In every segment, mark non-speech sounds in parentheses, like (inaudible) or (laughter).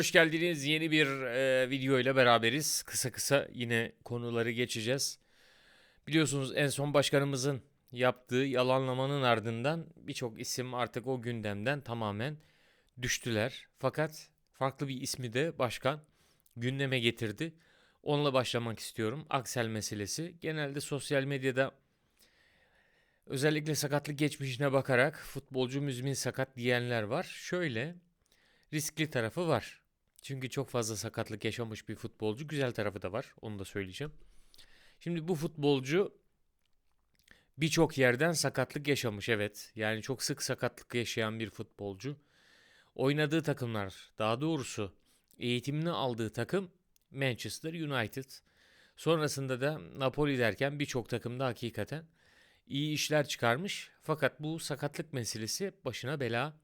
Hoş geldiniz. Yeni bir e, video ile beraberiz. Kısa kısa yine konuları geçeceğiz. Biliyorsunuz en son başkanımızın yaptığı yalanlamanın ardından birçok isim artık o gündemden tamamen düştüler. Fakat farklı bir ismi de başkan gündeme getirdi. Onunla başlamak istiyorum. Aksel meselesi. Genelde sosyal medyada özellikle sakatlık geçmişine bakarak futbolcu müzmin sakat diyenler var. Şöyle riskli tarafı var. Çünkü çok fazla sakatlık yaşamış bir futbolcu. Güzel tarafı da var. Onu da söyleyeceğim. Şimdi bu futbolcu birçok yerden sakatlık yaşamış evet. Yani çok sık sakatlık yaşayan bir futbolcu. Oynadığı takımlar, daha doğrusu eğitimini aldığı takım Manchester United. Sonrasında da Napoli derken birçok takımda hakikaten iyi işler çıkarmış. Fakat bu sakatlık meselesi başına bela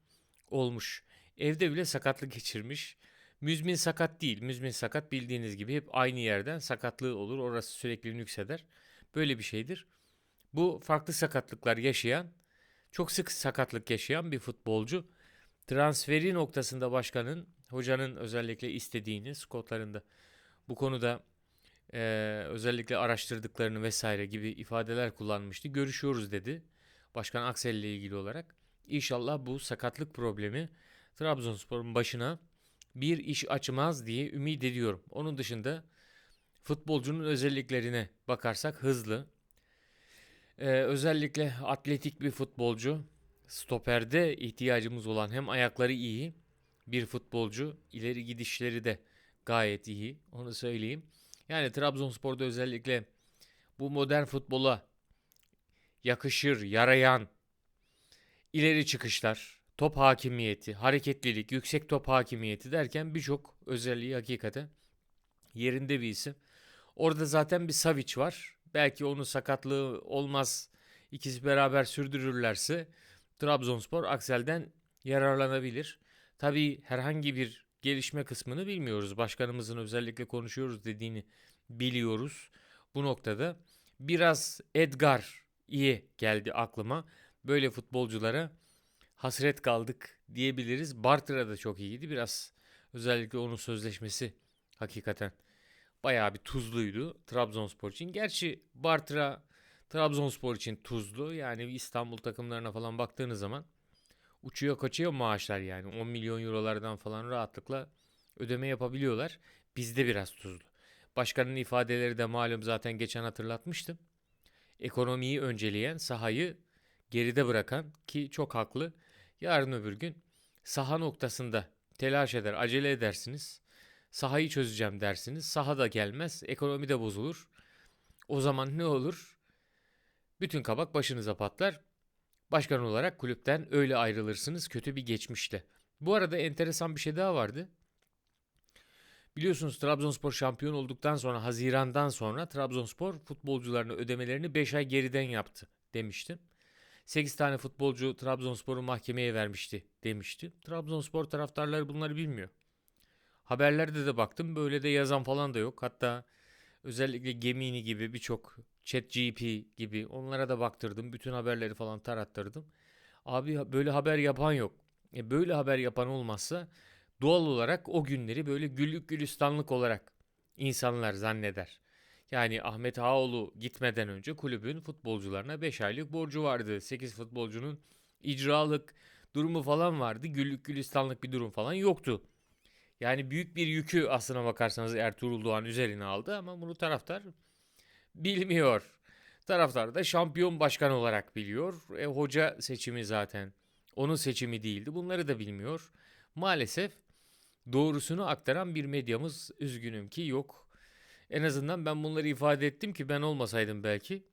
olmuş. Evde bile sakatlık geçirmiş. Müzmin sakat değil. Müzmin sakat bildiğiniz gibi hep aynı yerden sakatlığı olur. Orası sürekli nükseder. Böyle bir şeydir. Bu farklı sakatlıklar yaşayan, çok sık sakatlık yaşayan bir futbolcu. Transferi noktasında başkanın, hocanın özellikle istediğini, skotlarında bu konuda eee, özellikle araştırdıklarını vesaire gibi ifadeler kullanmıştı. Görüşüyoruz dedi. Başkan Aksel ile ilgili olarak. İnşallah bu sakatlık problemi Trabzonspor'un başına bir iş açmaz diye ümit ediyorum. Onun dışında futbolcunun özelliklerine bakarsak hızlı. Ee, özellikle atletik bir futbolcu. Stoperde ihtiyacımız olan hem ayakları iyi bir futbolcu. ileri gidişleri de gayet iyi. Onu söyleyeyim. Yani Trabzonspor'da özellikle bu modern futbola yakışır, yarayan ileri çıkışlar, top hakimiyeti, hareketlilik, yüksek top hakimiyeti derken birçok özelliği hakikaten yerinde bir isim. Orada zaten bir Savic var. Belki onun sakatlığı olmaz. İkisi beraber sürdürürlerse Trabzonspor Aksel'den yararlanabilir. Tabii herhangi bir gelişme kısmını bilmiyoruz. Başkanımızın özellikle konuşuyoruz dediğini biliyoruz. Bu noktada biraz Edgar iyi geldi aklıma. Böyle futbolculara hasret kaldık diyebiliriz. Bartra da çok iyiydi. Biraz özellikle onun sözleşmesi hakikaten bayağı bir tuzluydu Trabzonspor için. Gerçi Bartra Trabzonspor için tuzlu. Yani İstanbul takımlarına falan baktığınız zaman uçuyor kaçıyor maaşlar yani. 10 milyon eurolardan falan rahatlıkla ödeme yapabiliyorlar. Bizde biraz tuzlu. Başkanın ifadeleri de malum zaten geçen hatırlatmıştım. Ekonomiyi önceleyen, sahayı geride bırakan ki çok haklı. Yarın öbür gün saha noktasında telaş eder, acele edersiniz. Sahayı çözeceğim dersiniz. Saha da gelmez, ekonomi de bozulur. O zaman ne olur? Bütün kabak başınıza patlar. Başkan olarak kulüpten öyle ayrılırsınız kötü bir geçmişle. Bu arada enteresan bir şey daha vardı. Biliyorsunuz Trabzonspor şampiyon olduktan sonra Haziran'dan sonra Trabzonspor futbolcularını ödemelerini 5 ay geriden yaptı demiştim. 8 tane futbolcu Trabzonspor'u mahkemeye vermişti demişti. Trabzonspor taraftarları bunları bilmiyor. Haberlerde de baktım böyle de yazan falan da yok. Hatta özellikle Gemini gibi birçok ChatGP gibi onlara da baktırdım. Bütün haberleri falan tarattırdım. Abi böyle haber yapan yok. E böyle haber yapan olmazsa doğal olarak o günleri böyle güllük gülistanlık olarak insanlar zanneder. Yani Ahmet Ağoğlu gitmeden önce kulübün futbolcularına 5 aylık borcu vardı. 8 futbolcunun icralık durumu falan vardı. Güllük gülistanlık bir durum falan yoktu. Yani büyük bir yükü aslına bakarsanız Ertuğrul Doğan üzerine aldı ama bunu taraftar bilmiyor. Taraftar da şampiyon başkan olarak biliyor. E, hoca seçimi zaten onun seçimi değildi. Bunları da bilmiyor. Maalesef doğrusunu aktaran bir medyamız üzgünüm ki yok. En azından ben bunları ifade ettim ki ben olmasaydım belki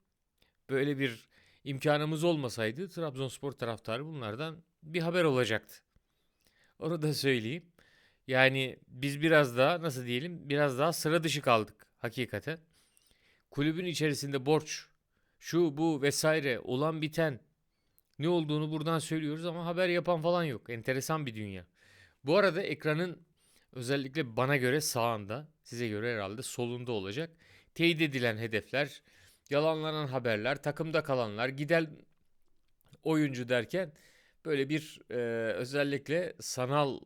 böyle bir imkanımız olmasaydı Trabzonspor taraftarı bunlardan bir haber olacaktı. Onu da söyleyeyim. Yani biz biraz daha nasıl diyelim biraz daha sıra dışı kaldık hakikaten. Kulübün içerisinde borç, şu bu vesaire olan biten ne olduğunu buradan söylüyoruz ama haber yapan falan yok. Enteresan bir dünya. Bu arada ekranın özellikle bana göre sağında, size göre herhalde solunda olacak. Teyit edilen hedefler, yalanlanan haberler, takımda kalanlar, giden oyuncu derken böyle bir e, özellikle sanal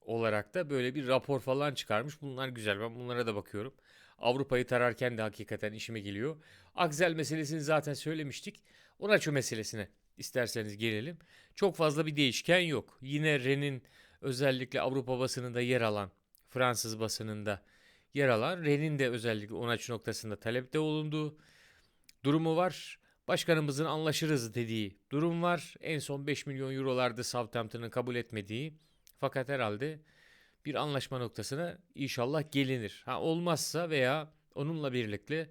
olarak da böyle bir rapor falan çıkarmış. Bunlar güzel. Ben bunlara da bakıyorum. Avrupa'yı tararken de hakikaten işime geliyor. Akzel meselesini zaten söylemiştik. Onaço meselesine isterseniz gelelim. Çok fazla bir değişken yok. Yine Ren'in özellikle Avrupa basınında yer alan, Fransız basınında yer alan Ren'in de özellikle Onaço noktasında talepte olunduğu durumu var. Başkanımızın anlaşırız dediği durum var. En son 5 milyon eurolardı Southampton'ın kabul etmediği. Fakat herhalde bir anlaşma noktasına inşallah gelinir. Ha olmazsa veya onunla birlikte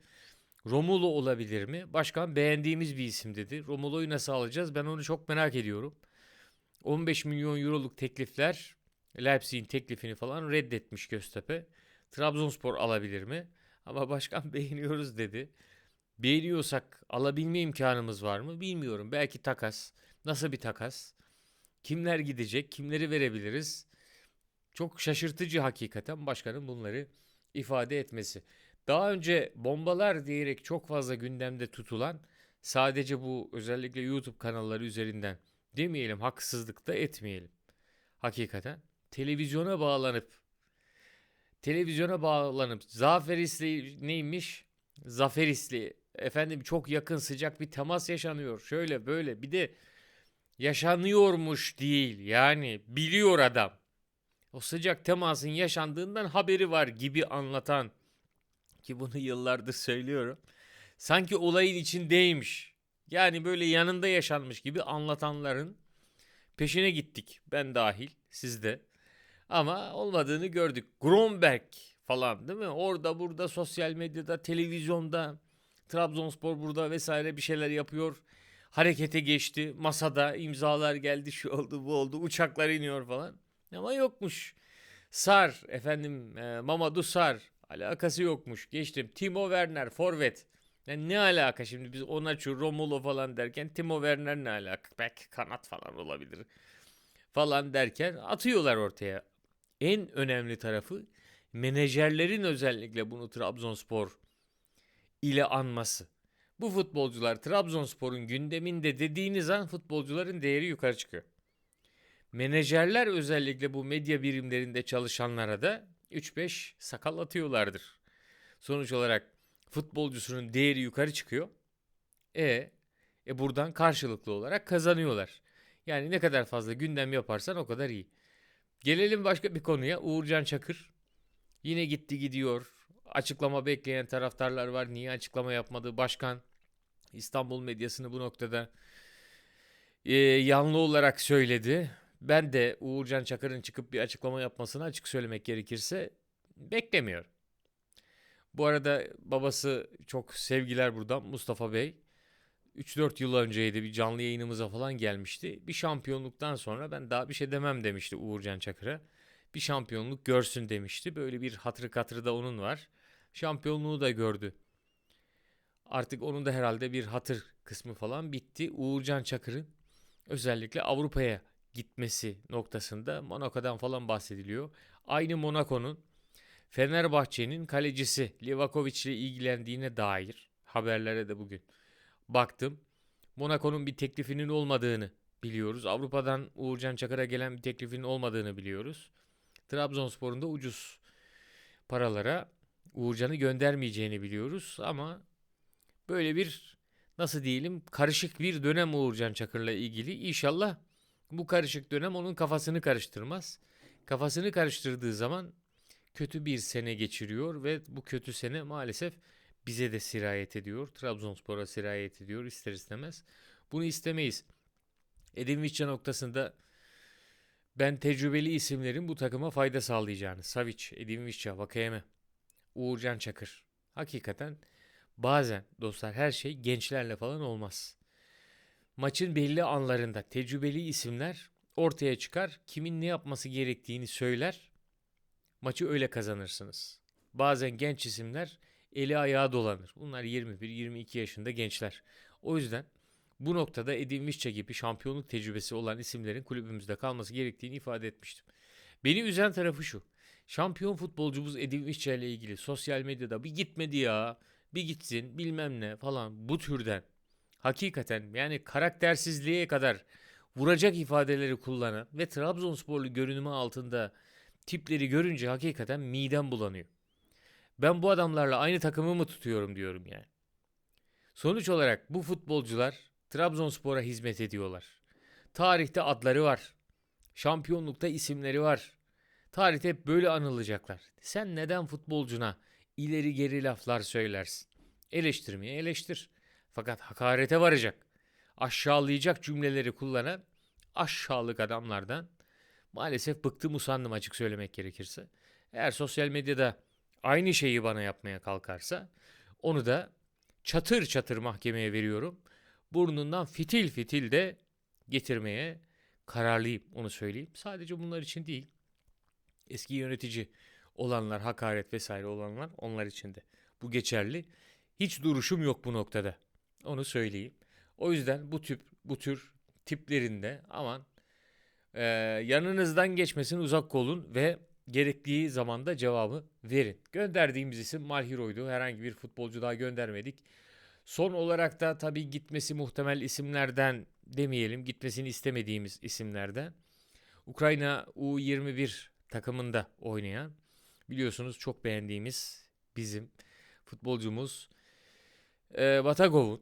Romulo olabilir mi? Başkan beğendiğimiz bir isim dedi. Romulo'yu nasıl alacağız? Ben onu çok merak ediyorum. 15 milyon euroluk teklifler Leipzig'in teklifini falan reddetmiş Göztepe. Trabzonspor alabilir mi? Ama başkan (laughs) beğeniyoruz dedi. Beğeniyorsak alabilme imkanımız var mı? Bilmiyorum. Belki takas. Nasıl bir takas? Kimler gidecek? Kimleri verebiliriz? Çok şaşırtıcı hakikaten başkanın bunları ifade etmesi. Daha önce bombalar diyerek çok fazla gündemde tutulan sadece bu özellikle YouTube kanalları üzerinden demeyelim haksızlık da etmeyelim. Hakikaten televizyona bağlanıp televizyona bağlanıp Zaferisli neymiş? Zaferisli efendim çok yakın sıcak bir temas yaşanıyor. Şöyle böyle bir de yaşanıyormuş değil yani biliyor adam. O sıcak temasın yaşandığından haberi var gibi anlatan ki bunu yıllardır söylüyorum. Sanki olayın içindeymiş. Yani böyle yanında yaşanmış gibi anlatanların peşine gittik. Ben dahil, siz de. Ama olmadığını gördük. Gromberg falan değil mi? Orada burada sosyal medyada, televizyonda Trabzonspor burada vesaire bir şeyler yapıyor. Harekete geçti. Masada imzalar geldi. Şu oldu, bu oldu. Uçaklar iniyor falan. Ama yokmuş. Sar efendim e, Mamadou Sar alakası yokmuş. Geçtim. Timo Werner forvet. Yani ne alaka şimdi biz Onaçu, Romulo falan derken Timo Werner ne alaka? Belki kanat falan olabilir. Falan derken atıyorlar ortaya. En önemli tarafı menajerlerin özellikle bunu Trabzonspor ile anması. Bu futbolcular Trabzonspor'un gündeminde dediğiniz an futbolcuların değeri yukarı çıkıyor. Menajerler özellikle bu medya birimlerinde çalışanlara da 3-5 sakal atıyorlardır. Sonuç olarak futbolcusunun değeri yukarı çıkıyor. E, e buradan karşılıklı olarak kazanıyorlar. Yani ne kadar fazla gündem yaparsan o kadar iyi. Gelelim başka bir konuya. Uğurcan Çakır yine gitti gidiyor. Açıklama bekleyen taraftarlar var. Niye açıklama yapmadı? Başkan İstanbul medyasını bu noktada e, yanlı olarak söyledi. Ben de Uğurcan Çakır'ın çıkıp bir açıklama yapmasını açık söylemek gerekirse beklemiyorum. Bu arada babası çok sevgiler buradan Mustafa Bey. 3-4 yıl önceydi bir canlı yayınımıza falan gelmişti. Bir şampiyonluktan sonra ben daha bir şey demem demişti Uğurcan Çakır'a. Bir şampiyonluk görsün demişti. Böyle bir hatırı katırı da onun var. Şampiyonluğu da gördü. Artık onun da herhalde bir hatır kısmı falan bitti. Uğurcan Çakır'ın özellikle Avrupa'ya gitmesi noktasında Monaco'dan falan bahsediliyor. Aynı Monaco'nun Fenerbahçe'nin kalecisi Livakovic ile ilgilendiğine dair haberlere de bugün baktım. Monaco'nun bir teklifinin olmadığını biliyoruz. Avrupa'dan Uğurcan Çakır'a gelen bir teklifinin olmadığını biliyoruz. Trabzonspor'un da ucuz paralara Uğurcan'ı göndermeyeceğini biliyoruz ama böyle bir nasıl diyelim karışık bir dönem Uğurcan Çakır'la ilgili. İnşallah bu karışık dönem onun kafasını karıştırmaz. Kafasını karıştırdığı zaman kötü bir sene geçiriyor ve bu kötü sene maalesef bize de sirayet ediyor. Trabzonspor'a sirayet ediyor ister istemez. Bunu istemeyiz. Edin Vich'a noktasında ben tecrübeli isimlerin bu takıma fayda sağlayacağını. Savic, Edin Vich'a, Vakayeme, Uğurcan Çakır. Hakikaten bazen dostlar her şey gençlerle falan olmaz. Maçın belli anlarında tecrübeli isimler ortaya çıkar. Kimin ne yapması gerektiğini söyler. Maçı öyle kazanırsınız. Bazen genç isimler eli ayağı dolanır. Bunlar 21-22 yaşında gençler. O yüzden bu noktada Edin Visca gibi şampiyonluk tecrübesi olan isimlerin kulübümüzde kalması gerektiğini ifade etmiştim. Beni üzen tarafı şu. Şampiyon futbolcumuz Edin Visca ile ilgili sosyal medyada bir gitmedi ya, bir gitsin bilmem ne falan bu türden hakikaten yani karaktersizliğe kadar vuracak ifadeleri kullanan ve Trabzonsporlu görünümü altında tipleri görünce hakikaten midem bulanıyor. Ben bu adamlarla aynı takımı mı tutuyorum diyorum yani. Sonuç olarak bu futbolcular Trabzonspor'a hizmet ediyorlar. Tarihte adları var. Şampiyonlukta isimleri var. Tarihte hep böyle anılacaklar. Sen neden futbolcuna ileri geri laflar söylersin? Eleştirmeye eleştir. Fakat hakarete varacak. Aşağılayacak cümleleri kullanan aşağılık adamlardan maalesef bıktım usandım açık söylemek gerekirse. Eğer sosyal medyada aynı şeyi bana yapmaya kalkarsa onu da çatır çatır mahkemeye veriyorum. Burnundan fitil fitil de getirmeye kararlıyım onu söyleyeyim. Sadece bunlar için değil. Eski yönetici olanlar, hakaret vesaire olanlar onlar için de bu geçerli. Hiç duruşum yok bu noktada. Onu söyleyeyim. O yüzden bu tip bu tür tiplerinde aman e, yanınızdan geçmesin uzak olun ve gerektiği zamanda cevabı verin. Gönderdiğimiz isim Malhiro'ydu. Herhangi bir futbolcu daha göndermedik. Son olarak da tabii gitmesi muhtemel isimlerden demeyelim, gitmesini istemediğimiz isimlerden. Ukrayna U21 takımında oynayan biliyorsunuz çok beğendiğimiz bizim futbolcumuz e, Batagov'un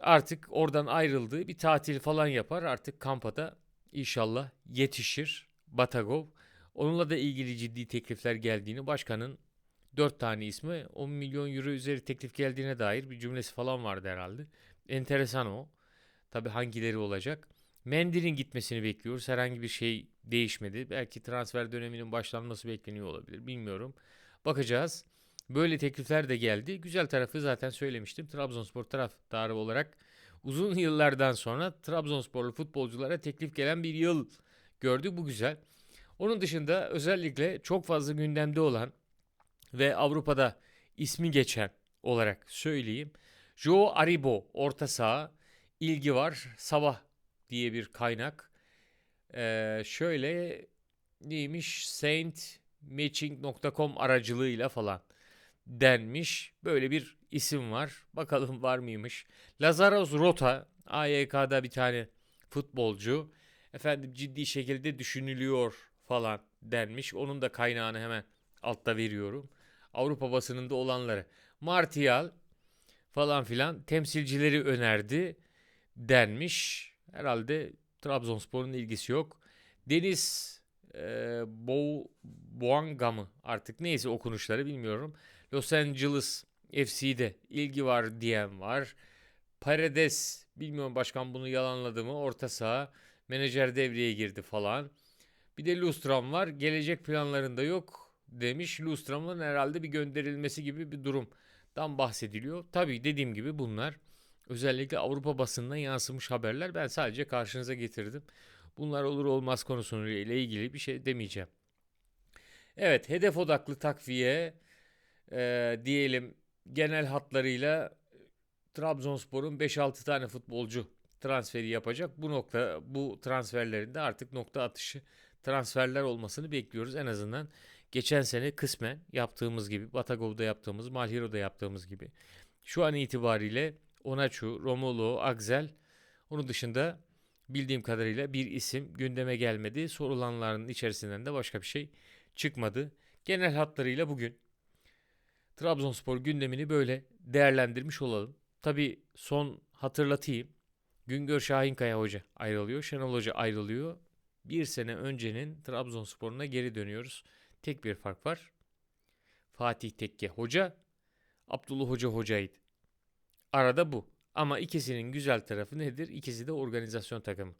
artık oradan ayrıldığı bir tatil falan yapar. Artık kampa da inşallah yetişir Batagov. Onunla da ilgili ciddi teklifler geldiğini başkanın 4 tane ismi 10 milyon euro üzeri teklif geldiğine dair bir cümlesi falan vardı herhalde. Enteresan o. Tabi hangileri olacak. Mendy'nin gitmesini bekliyoruz. Herhangi bir şey değişmedi. Belki transfer döneminin başlanması bekleniyor olabilir. Bilmiyorum. Bakacağız. Böyle teklifler de geldi. Güzel tarafı zaten söylemiştim. Trabzonspor taraftarı olarak uzun yıllardan sonra Trabzonsporlu futbolculara teklif gelen bir yıl gördük. Bu güzel. Onun dışında özellikle çok fazla gündemde olan ve Avrupa'da ismi geçen olarak söyleyeyim. Joe Aribo orta saha ilgi var. Sabah diye bir kaynak. Ee, şöyle neymiş saintmatching.com aracılığıyla falan denmiş. Böyle bir isim var. Bakalım var mıymış. Lazaros Rota AYK'da bir tane futbolcu. Efendim ciddi şekilde düşünülüyor falan denmiş. Onun da kaynağını hemen altta veriyorum. Avrupa basınında olanları. Martial falan filan temsilcileri önerdi denmiş. Herhalde Trabzonspor'un ilgisi yok. Deniz e, Bo Boanga mı artık neyse okunuşları bilmiyorum. Los Angeles FC'de ilgi var diyen var. Paredes bilmiyorum başkan bunu yalanladı mı orta saha menajer devreye girdi falan. Bir de Lustram var gelecek planlarında yok demiş. Lustram'ın herhalde bir gönderilmesi gibi bir durumdan bahsediliyor. Tabii dediğim gibi bunlar özellikle Avrupa basınından yansımış haberler. Ben sadece karşınıza getirdim. Bunlar olur olmaz konusuyla ilgili bir şey demeyeceğim. Evet hedef odaklı takviye e, diyelim genel hatlarıyla Trabzonspor'un 5-6 tane futbolcu transferi yapacak. Bu nokta bu transferlerinde artık nokta atışı transferler olmasını bekliyoruz. En azından geçen sene kısmen yaptığımız gibi Batagov'da yaptığımız, Malhero'da yaptığımız gibi. Şu an itibariyle Onaçu, Romulo, Agzel onun dışında bildiğim kadarıyla bir isim gündeme gelmedi. Sorulanların içerisinden de başka bir şey çıkmadı. Genel hatlarıyla bugün Trabzonspor gündemini böyle değerlendirmiş olalım. Tabi son hatırlatayım. Güngör Şahinkaya Hoca ayrılıyor. Şenol Hoca ayrılıyor. Bir sene öncenin Trabzonspor'una geri dönüyoruz. Tek bir fark var. Fatih Tekke Hoca, Abdullah Hoca hocaydı. Arada bu. Ama ikisinin güzel tarafı nedir? İkisi de organizasyon takımı.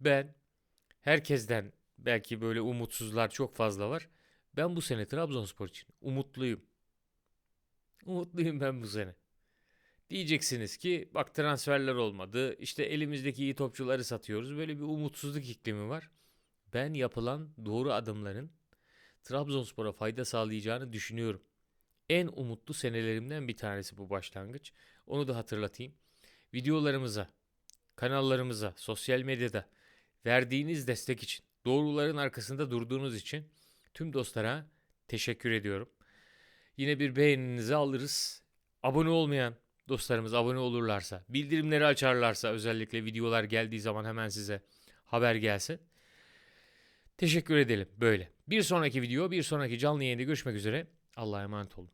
Ben herkesten belki böyle umutsuzlar çok fazla var. Ben bu sene Trabzonspor için umutluyum. Umutluyum ben bu sene. Diyeceksiniz ki bak transferler olmadı. İşte elimizdeki iyi topçuları satıyoruz. Böyle bir umutsuzluk iklimi var. Ben yapılan doğru adımların Trabzonspor'a fayda sağlayacağını düşünüyorum. En umutlu senelerimden bir tanesi bu başlangıç. Onu da hatırlatayım. Videolarımıza, kanallarımıza, sosyal medyada verdiğiniz destek için, doğruların arkasında durduğunuz için tüm dostlara teşekkür ediyorum. Yine bir beğeninizi alırız. Abone olmayan dostlarımız abone olurlarsa, bildirimleri açarlarsa özellikle videolar geldiği zaman hemen size haber gelsin. Teşekkür edelim böyle. Bir sonraki video, bir sonraki canlı yayında görüşmek üzere. Allah'a emanet olun.